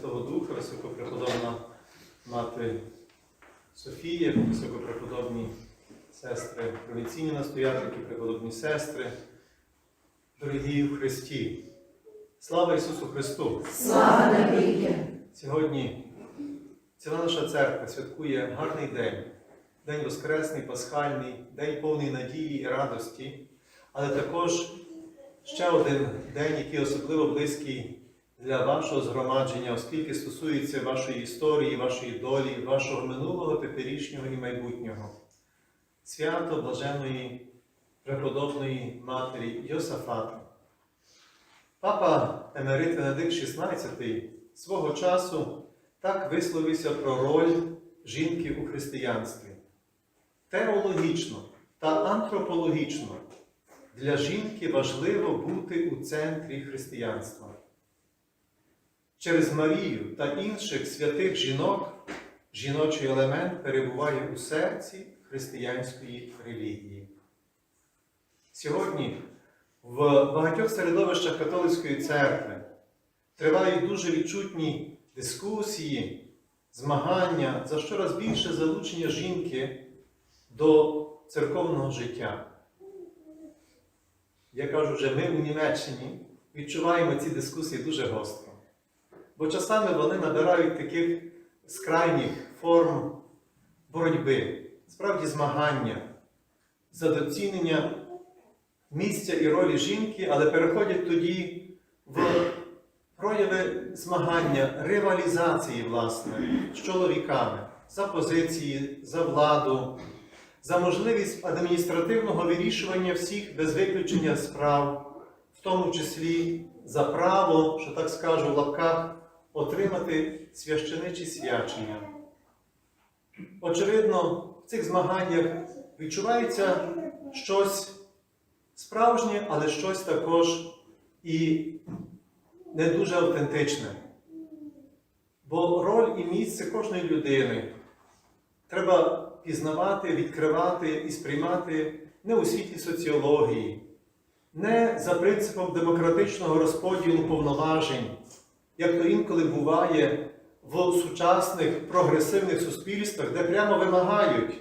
Святого Духа, високопреподобна мати Софія, високопреподобні сестри, провінційні настоятельки, преподобні сестри, дорогі в Христі. Слава Ісусу Христу! Слава навіки! Сьогодні ціла наша церква святкує гарний день, день Воскресний, Пасхальний, день повний надії і радості, але також ще один день, який особливо близький для вашого згромадження, оскільки стосується вашої історії, вашої долі, вашого минулого, теперішнього і майбутнього. Свято блаженої преподобної матері Йосафата. Папа Емерит Венедикт XVI свого часу так висловився про роль жінки у християнстві. Теологічно та антропологічно для жінки важливо бути у центрі християнства. Через Марію та інших святих жінок жіночий елемент перебуває у серці християнської релігії. Сьогодні в багатьох середовищах католицької церкви тривають дуже відчутні дискусії, змагання за щораз більше залучення жінки до церковного життя. Я кажу, що ми у Німеччині відчуваємо ці дискусії дуже гостро. Бо часами вони набирають таких скрайніх форм боротьби, справді змагання, за доцінення місця і ролі жінки, але переходять тоді в прояви змагання, ривалізації, власне, з чоловіками, за позиції, за владу, за можливість адміністративного вирішування всіх без виключення справ, в тому числі за право, що так скажу в лапках, отримати священичі свячення. Очевидно, в цих змаганнях відчувається щось справжнє, але щось також і не дуже автентичне. Бо роль і місце кожної людини треба пізнавати, відкривати і сприймати не у світі соціології, не за принципом демократичного розподілу повноважень, як то інколи буває в сучасних прогресивних суспільствах, де прямо вимагають,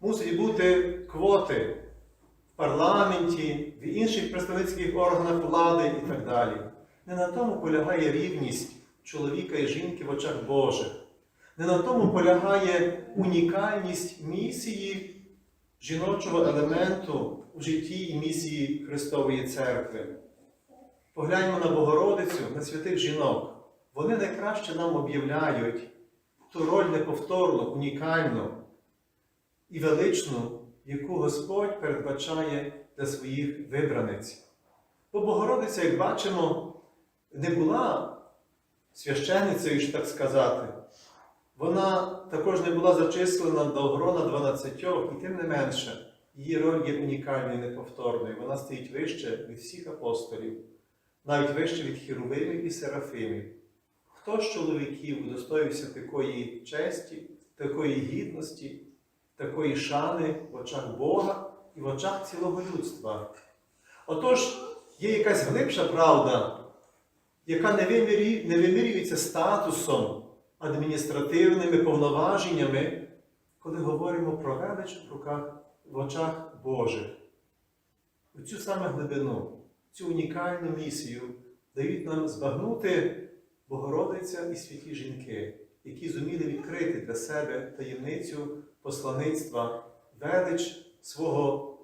мусить бути квоти в парламенті, в інших представницьких органах влади і так далі. Не на тому полягає рівність чоловіка і жінки в очах Божих. Не на тому полягає унікальність місії жіночого елементу в житті і місії Христової Церкви. Погляньмо на Богородицю, на святих жінок. Вони найкраще нам об'являють ту роль неповторну, унікальну і величну, яку Господь передбачає для своїх вибраниць. Бо Богородиця, як бачимо, не була священницею, ж так сказати. Вона також не була зачислена до грона 12, і тим не менше, її роль є унікальною і неповторною. Вона стоїть вище від всіх апостолів, навіть вище від хіровимів і серафимів. Хто з чоловіків удостоївся такої честі, такої гідності, такої шани в очах Бога і в очах цілого людства? Отож, є якась глибша правда, яка не, вимірі, не вимірюється статусом, адміністративними повноваженнями, коли говоримо про велич в руках в очах Божих. У цю саме глибину, цю унікальну місію дають нам збагнути Богородиця і святі жінки, які зуміли відкрити для себе таємницю послаництва, велич свого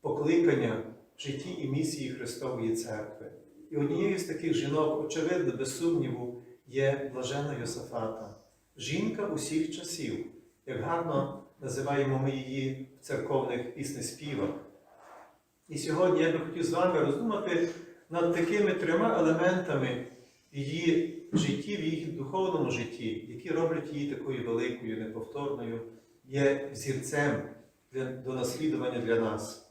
покликання в житті і місії Христової Церкви. І однією з таких жінок, очевидно, без сумніву, є блажена Йосафата, жінка усіх часів, як гарно називаємо ми її в церковних піснеспівах. І сьогодні я би хотів з вами роздумати над такими трьома елементами її житті, в її духовному житті, які роблять її такою великою, неповторною, є взірцем для, до наслідування для нас.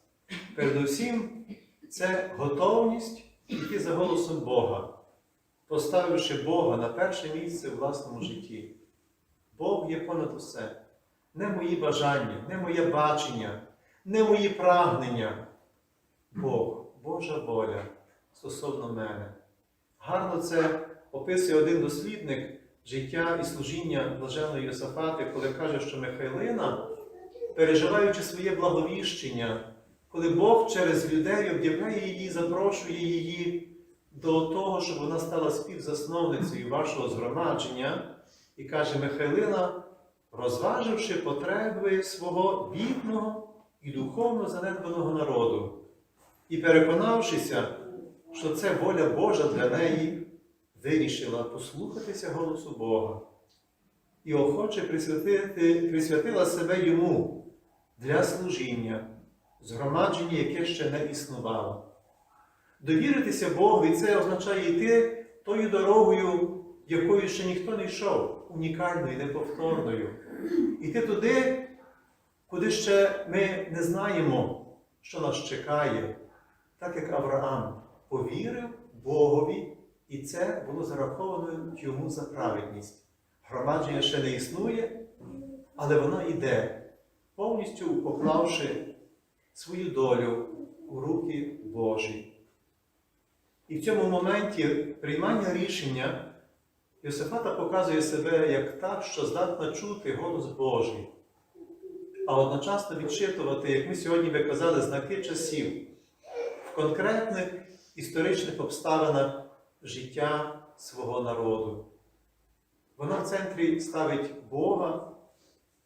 Передусім, це готовність йти за голосом Бога, поставивши Бога на перше місце в власному житті. Бог є понад усе. Не мої бажання, не моє бачення, не мої прагнення. Бог, Божа воля стосовно мене. Гарно це описує один дослідник життя і служіння блаженої Йосафати, коли каже, що Михайлина, переживаючи своє благовіщення, коли Бог через людей об'являє її, запрошує її до того, щоб вона стала співзасновницею вашого згромадження, і каже Михайлина, розваживши потреби свого бідного і духовно занедбаного народу, і переконавшися, що це воля Божа для неї, вирішила послухатися голосу Бога і охоче присвятити, присвятила себе йому для служіння, згромадження, яке ще не існувало. Довіритися Богові це означає йти тою дорогою, якою ще ніхто не йшов, унікальною, неповторною. Іти туди, куди ще ми не знаємо, що нас чекає, так як Авраам повірив Богові, і це було зараховано йому за праведність. Громадження ще не існує, але вона йде, повністю поклавши свою долю у руки Божі. І в цьому моменті приймання рішення Йосифата показує себе як та, що здатна чути голос Божий, а одночасно відчитувати, як ми сьогодні би казали, знаки часів в конкретних історичних обставинах життя свого народу. Вона в центрі ставить Бога,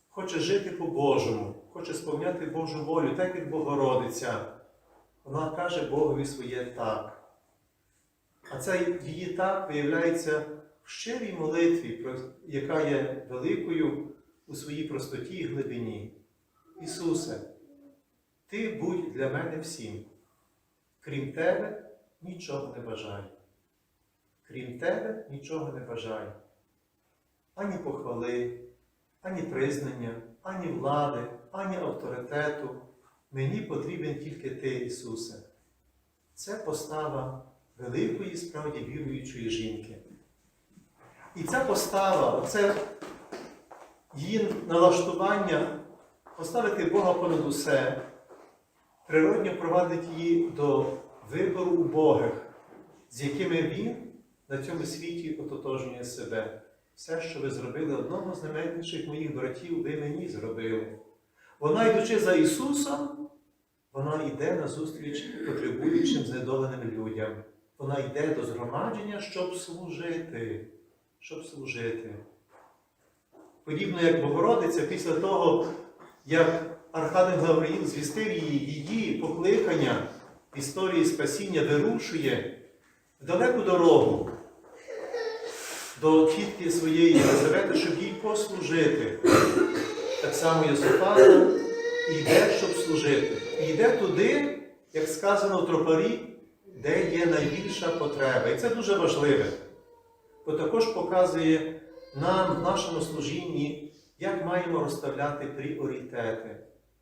хоче жити по-божому, хоче сповняти Божу волю, так як Богородиця. Вона каже Богові своє так. А це її так виявляється в щирій молитві, яка є великою у своїй простоті і глибині. Ісусе, Ти будь для мене всім. Крім Тебе нічого не бажаю. Крім Тебе нічого не бажаю. Ані похвали, ані признання, ані влади, ані авторитету. Мені потрібен тільки Ти, Ісусе. Це постава великої, справді віруючої жінки. І ця постава, це її налаштування поставити Бога понад усе, природньо провадить її до вибору убогих, з якими він на цьому світі ототожнює себе. Все, що ви зробили одного з найменших моїх братів, ви мені зробили. Вона, йдучи за Ісусом, вона йде на зустріч потребуючим знедоленим людям. Вона йде до згромадження, щоб служити. Щоб служити. Подібно як Богородиця, після того, як Архангел Гавриїл звістив її, її покликання історії спасіння вирушує в далеку дорогу до тітки своєї Єлизавети, щоб їй послужити. Так само Йосифата йде, щоб служити. І йде туди, як сказано в тропарі, де є найбільша потреба. І це дуже важливе. Бо також показує нам в нашому служінні, як маємо розставляти пріоритети.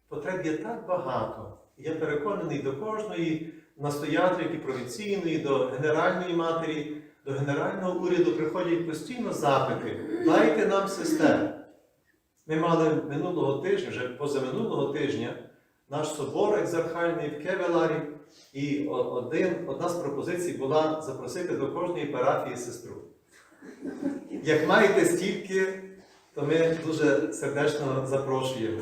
Потреб є так багато. Я переконаний до кожної настоятельки провінційної, до Генеральної матері, до Генерального уряду приходять постійно запити. Дайте нам сестер. Ми мали минулого тижня, вже позаминулого тижня, наш собор екзархальний в Кевеларі, і один, одна з пропозицій була запросити до кожної парафії сестру. Як маєте стільки, то ми дуже сердечно запрошуємо.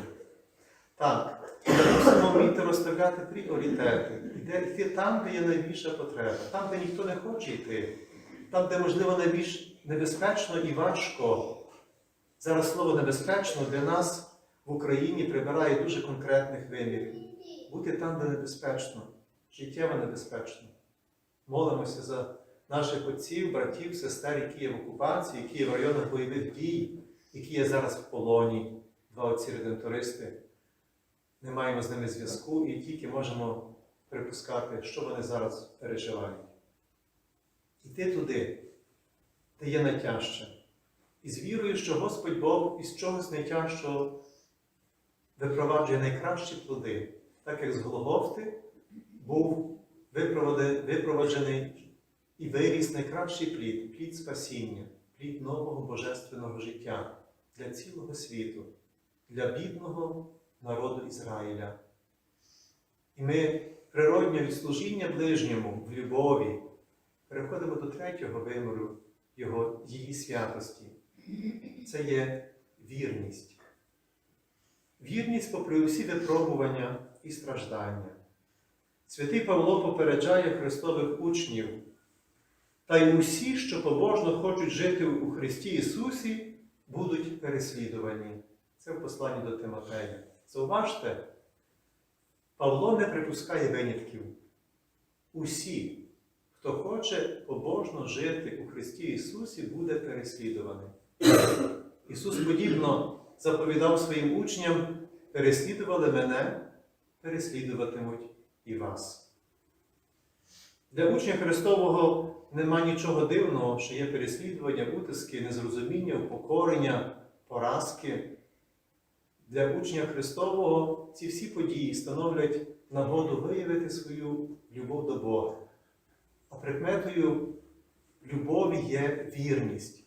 Так, мусимо вміти розставляти пріоритети. Йти там, де є найбільша потреба, там, де ніхто не хоче йти, там, де, можливо, найбільш небезпечно і важко. Зараз слово небезпечно для нас в Україні прибирає дуже конкретних вимірів. Бути там, де небезпечно, життєво небезпечно. Молимося за наших отців, братів, сестер, які є в окупації, які є в районах бойових дій, які є зараз в полоні, два отці редентористи. Не маємо з ними зв'язку і тільки можемо припускати, що вони зараз переживають. Іти туди, де є найтяжче. І з вірою, що Господь Бог із чогось найтяжчого випроваджує найкращі плоди, так як з Голгофти був випроваджений і виріс найкращий плід, плід спасіння, плід нового божественного життя для цілого світу, для бідного народу Ізраїля. І ми природньо від служіння ближньому в любові переходимо до третього виміру його, її святості це є вірність. Вірність попри усі випробування і страждання. Святий Павло попереджає Христових учнів, та й усі, що побожно хочуть жити у Христі Ісусі, будуть переслідувані. Це в посланні до Тимотея. Зауважте, Павло не припускає винятків. Усі, хто хоче побожно жити у Христі Ісусі, буде переслідуваний. Ісус подібно заповідав своїм учням, переслідували мене, переслідуватимуть і вас. Для учня Христового нема нічого дивного, що є переслідування, утиски, незрозуміння, упокорення, поразки. Для учня Христового ці всі події становлять нагоду виявити свою любов до Бога. А прикметою любові є вірність.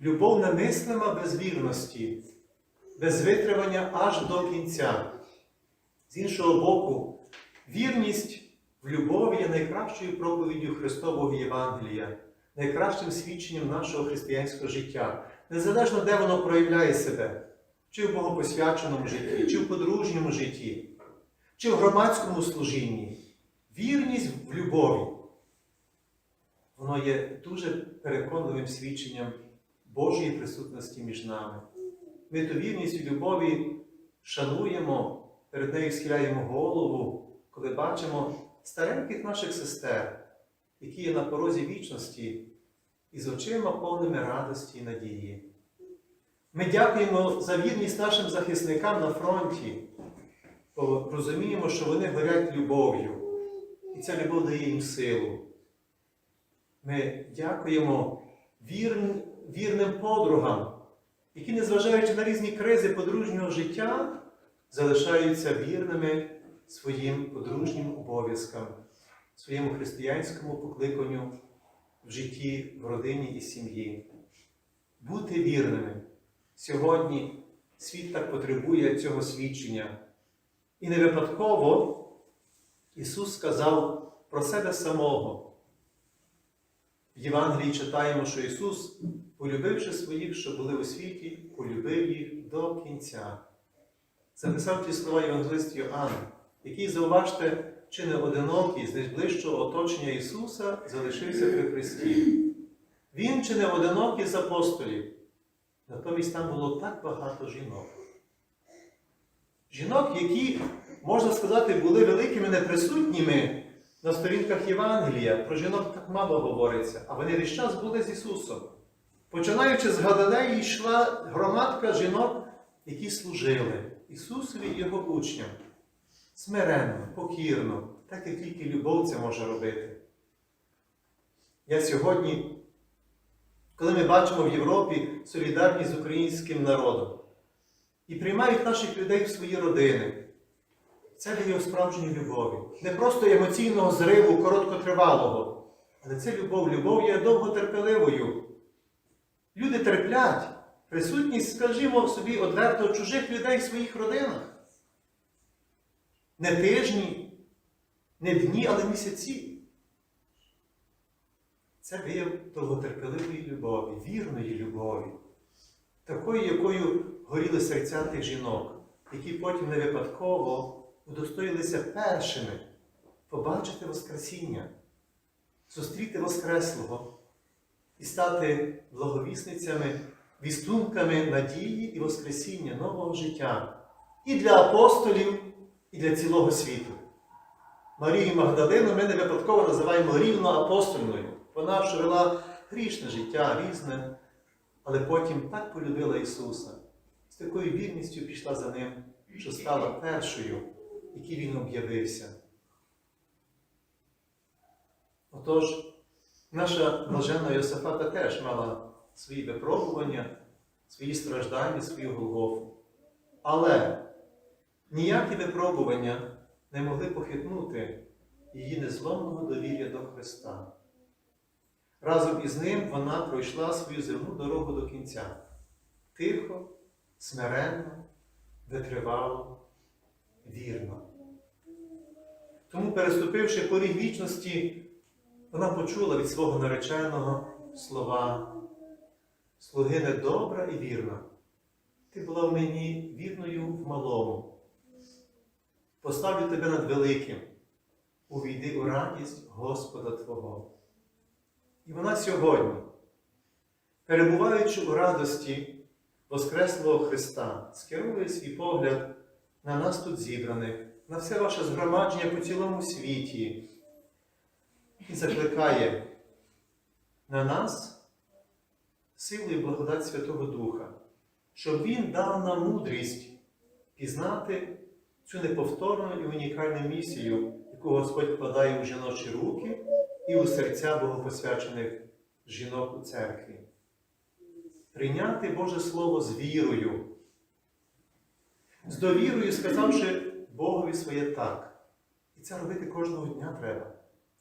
Любов немислима без вірності, без витримання аж до кінця. З іншого боку, вірність в любові є найкращою проповіддю Христового Євангелія, найкращим свідченням нашого християнського життя, незалежно де воно проявляє себе, чи в богопосвяченому житті, чи в подружньому житті, чи в громадському служінні. Вірність в любові. Воно є дуже переконливим свідченням Божої присутності між нами. Ми ту вірність і любові шануємо, перед нею схиляємо голову, коли бачимо стареньких наших сестер, які є на порозі вічності, і з очима повними радості і надії. Ми дякуємо за вірність нашим захисникам на фронті, бо розуміємо, що вони горять любов'ю, і ця любов дає їм силу. Ми дякуємо вірн, вірним подругам, які, незважаючи на різні кризи подружнього життя, залишаються вірними своїм подружнім обов'язкам, своєму християнському покликанню в житті, в родині і сім'ї. Бути вірними. Сьогодні світ так потребує цього свідчення. І не випадково Ісус сказав про себе самого. В Євангелії читаємо, що Ісус, полюбивши своїх, що були у світі, полюбив їх до кінця. Записав ті слова Євангелист Йоанн, який, зауважте, чи не одинокий з найближчого оточення Ісуса залишився при Христі. Він чи не одинокий з апостолів. Натомість там було так багато жінок. Жінок, які, можна сказати, були великими неприсутніми на сторінках Євангелія. Про жінок так мало говориться, а вони весь час були з Ісусом. Починаючи з Галилеї, йшла громадка жінок, які служили Ісусові і Його учням. Смиренно, покірно, так як тільки любов це може робити. Я сьогодні, коли ми бачимо в Європі солідарність з українським народом і приймають наших людей в свої родини, це дає справжню любові. Не просто емоційного зриву, короткотривалого, але це любов. Любов є довготерпеливою. Люди терплять присутність, скажімо собі, одверто чужих людей в своїх родинах. Не тижні, не дні, але місяці. Це вияв довготерпеливої любові, вірної любові, такої, якою горіли серця тих жінок, які потім не випадково удостоїлися першими побачити Воскресіння, зустріти Воскреслого і стати благовісницями, вістунками надії і Воскресіння нового життя і для апостолів, і для цілого світу. Марію Магдалину ми не випадково називаємо рівноапостольною. Вона вжила грішне життя, різне, але потім так полюбила Ісуса, з такою вірністю пішла за Ним, що стала першою, якій Він об'явився. Отож, наша блаженна Йосифата теж мала свої випробування, свої страждання, свою Голгофу. Але ніякі випробування не могли похитнути її незломного довір'я до Христа. Разом із ним вона пройшла свою земну дорогу до кінця. Тихо, смиренно, витривало, вірно. Тому, переступивши поріг вічності, вона почула від свого нареченого слова слуги недобра і вірна. Ти була в мені вірною в малому. Поставлю тебе над великим. Увійди у радість Господа Твого. І вона сьогодні, перебуваючи у радості Воскреслого Христа, скерує свій погляд на нас тут зібраних, на все ваше згромадження по цілому світі і закликає на нас силу і благодать Святого Духа, щоб Він дав нам мудрість пізнати цю неповторну і унікальну місію, яку Господь вкладає у жіночі руки і у серця богопосвячених жінок у церкві. Прийняти Боже Слово з вірою, з довірою, сказавши Богові своє так. І це робити кожного дня треба.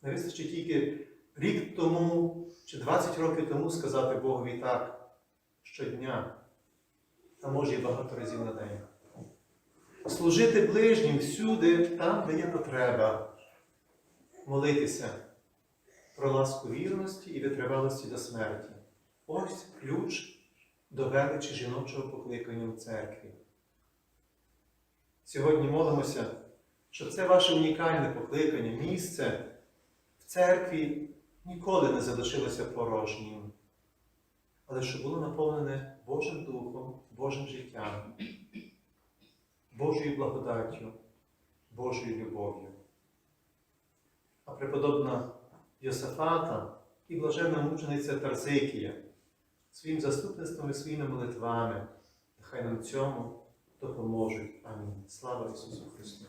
Не вистачить тільки рік тому чи 20 років тому сказати Богові так щодня, а може і багато разів на день. Служити ближнім всюди, там, де є потреба, молитися про ласку вірності і витривалості до смерті. Ось ключ до величі жіночого покликання в церкві. Сьогодні молимося, щоб це ваше унікальне покликання, місце в церкві ніколи не залишилося порожнім, але щоб було наповнене Божим Духом, Божим життям, Божою благодаттю, Божою любов'ю. А преподобна Йосафата і блаженна мучениця Тарзикія своїм заступництвом і своїми молитвами, нехай нам цьому допоможуть. Амінь. Слава Ісусу Христу!